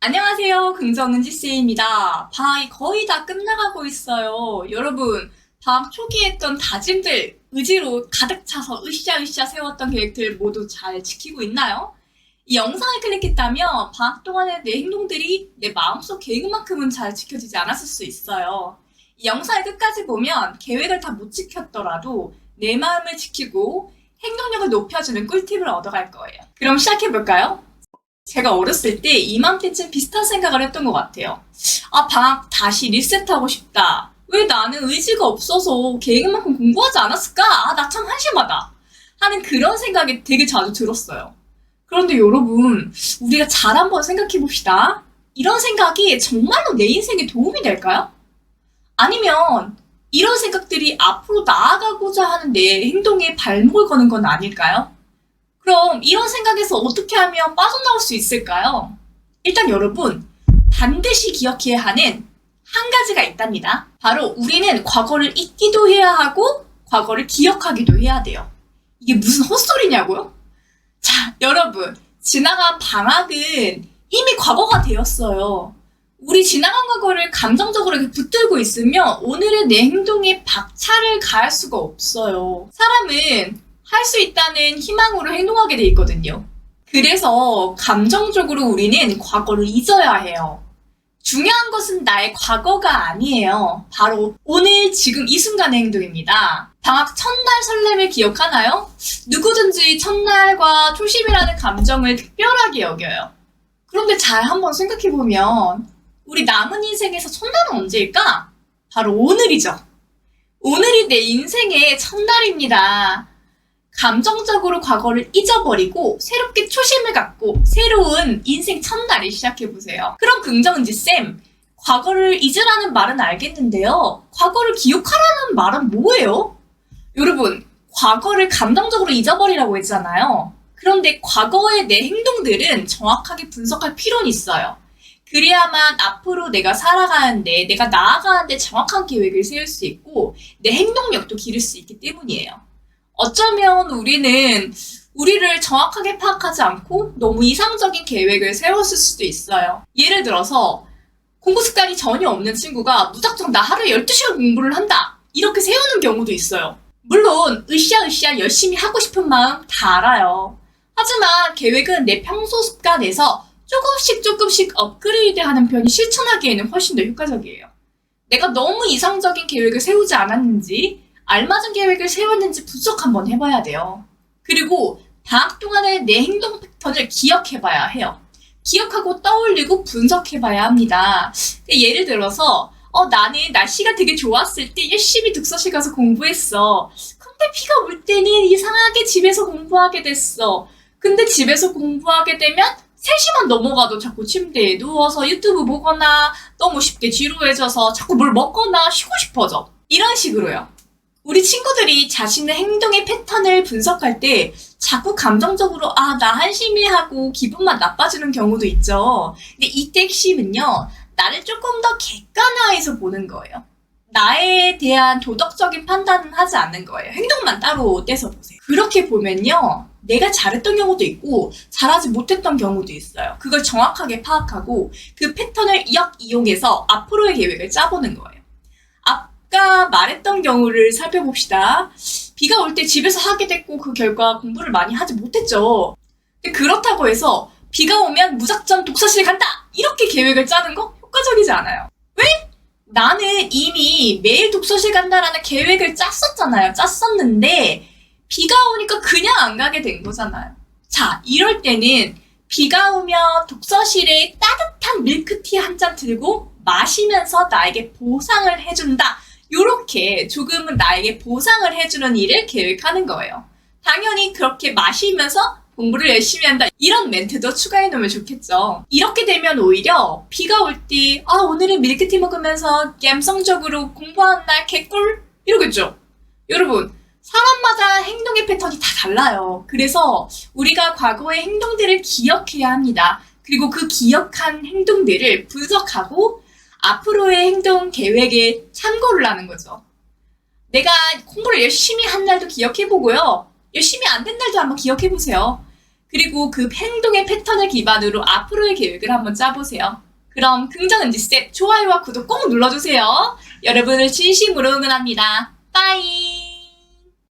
안녕하세요. 긍정은 지씨입니다. 방학이 거의 다 끝나가고 있어요. 여러분, 방학 초기에 했던 다짐들, 의지로 가득 차서 으쌰으쌰 세웠던 계획들 모두 잘 지키고 있나요? 이 영상을 클릭했다면 방학 동안의 내 행동들이 내 마음속 계획만큼은 잘 지켜지지 않았을 수 있어요. 이 영상을 끝까지 보면 계획을 다 못 지켰더라도 내 마음을 지키고 행동력을 높여주는 꿀팁을 얻어갈 거예요. 그럼 시작해볼까요? 제가 어렸을 때 이맘때쯤 비슷한 생각을 했던 것 같아요. 아, 방학 다시 리셋하고 싶다. 왜 나는 의지가 없어서 계획만큼 공부하지 않았을까? 아, 나 참 한심하다. 하는 그런 생각이 되게 자주 들었어요. 그런데 여러분, 우리가 잘 한번 생각해 봅시다. 이런 생각이 정말로 내 인생에 도움이 될까요? 아니면 이런 생각들이 앞으로 나아가고자 하는 내 행동에 발목을 거는 건 아닐까요? 그럼 이런 생각에서 어떻게 하면 빠져나올 수 있을까요? 일단 여러분, 반드시 기억해야 하는 한 가지가 있답니다. 바로 우리는 과거를 잊기도 해야 하고 과거를 기억하기도 해야 돼요. 이게 무슨 헛소리냐고요? 자, 여러분, 지나간 방학은 이미 과거가 되었어요. 우리 지나간 과거를 감정적으로 붙들고 있으면 오늘의 내 행동에 박차를 가할 수가 없어요. 사람은 할 수 있다는 희망으로 행동하게 돼 있거든요. 그래서 감정적으로 우리는 과거를 잊어야 해요. 중요한 것은 나의 과거가 아니에요. 바로 오늘 지금 이 순간의 행동입니다. 방학 첫날 설렘을 기억하나요? 누구든지 첫날과 초심이라는 감정을 특별하게 여겨요. 그런데 잘 한번 생각해보면 우리 남은 인생에서 첫날은 언제일까? 바로 오늘이죠. 오늘이 내 인생의 첫날입니다. 감정적으로 과거를 잊어버리고 새롭게 초심을 갖고 새로운 인생 첫날을 시작해보세요. 그럼 긍정은지 쌤, 과거를 잊으라는 말은 알겠는데요. 과거를 기억하라는 말은 뭐예요? 여러분, 과거를 감정적으로 잊어버리라고 했잖아요. 그런데 과거의 내 행동들은 정확하게 분석할 필요는 있어요. 그래야만 앞으로 내가 살아가는데, 내가 나아가는데 정확한 계획을 세울 수 있고, 내 행동력도 기를 수 있기 때문이에요. 어쩌면 우리는 우리를 정확하게 파악하지 않고 너무 이상적인 계획을 세웠을 수도 있어요. 예를 들어서 공부 습관이 전혀 없는 친구가 무작정 나 하루에 12시간 공부를 한다. 이렇게 세우는 경우도 있어요. 물론 으쌰으쌰 열심히 하고 싶은 마음 다 알아요. 하지만 계획은 내 평소 습관에서 조금씩 조금씩 업그레이드 하는 편이 실천하기에는 훨씬 더 효과적이에요. 내가 너무 이상적인 계획을 세우지 않았는지 알맞은 계획을 세웠는지 분석 한번 해봐야 돼요. 그리고 방학 동안의 내 행동 패턴을 기억해봐야 해요. 기억하고 떠올리고 분석해봐야 합니다. 예를 들어서 어, 나는 날씨가 되게 좋았을 때 열심히 독서실 가서 공부했어. 근데 비가 올 때는 이상하게 집에서 공부하게 됐어. 근데 집에서 공부하게 되면 3시만 넘어가도 자꾸 침대에 누워서 유튜브 보거나 너무 쉽게 지루해져서 자꾸 뭘 먹거나 쉬고 싶어져. 이런 식으로요. 우리 친구들이 자신의 행동의 패턴을 분석할 때 자꾸 감정적으로 아, 나 한심해 하고 기분만 나빠지는 경우도 있죠. 근데 이때 핵심은요, 나를 조금 더 객관화해서 보는 거예요. 나에 대한 도덕적인 판단은 하지 않는 거예요. 행동만 따로 떼서 보세요. 그렇게 보면요, 내가 잘했던 경우도 있고, 잘하지 못했던 경우도 있어요. 그걸 정확하게 파악하고, 그 패턴을 역 이용해서 앞으로의 계획을 짜보는 거예요. 아까 말했던 경우를 살펴봅시다. 비가 올 때 집에서 하게 됐고 그 결과 공부를 많이 하지 못했죠. 그렇다고 해서 비가 오면 무작정 독서실 간다! 이렇게 계획을 짜는 거 효과적이지 않아요. 왜? 나는 이미 매일 독서실 간다라는 계획을 짰었잖아요. 짰었는데 비가 오니까 그냥 안 가게 된 거잖아요. 자, 이럴 때는 비가 오면 독서실에 따뜻한 밀크티 한 잔 들고 마시면서 나에게 보상을 해준다. 요렇게 조금은 나에게 보상을 해주는 일을 계획하는 거예요. 당연히 그렇게 마시면서 공부를 열심히 한다. 이런 멘트도 추가해 놓으면 좋겠죠. 이렇게 되면 오히려 비가 올 때, 아, 오늘은 밀크티 먹으면서 갬성적으로 공부하는 날 개꿀? 이러겠죠. 여러분, 사람마다 행동의 패턴이 다 달라요. 그래서 우리가 과거의 행동들을 기억해야 합니다. 그리고 그 기억한 행동들을 분석하고 앞으로의 행동 계획에 참고를 하는 거죠. 내가 공부를 열심히 한 날도 기억해 보고요. 열심히 안 된 날도 한번 기억해 보세요. 그리고 그 행동의 패턴을 기반으로 앞으로의 계획을 한번 짜보세요. 그럼 긍정은지쌤 좋아요와 구독 꼭 눌러주세요. 여러분을 진심으로 응원합니다. 빠이!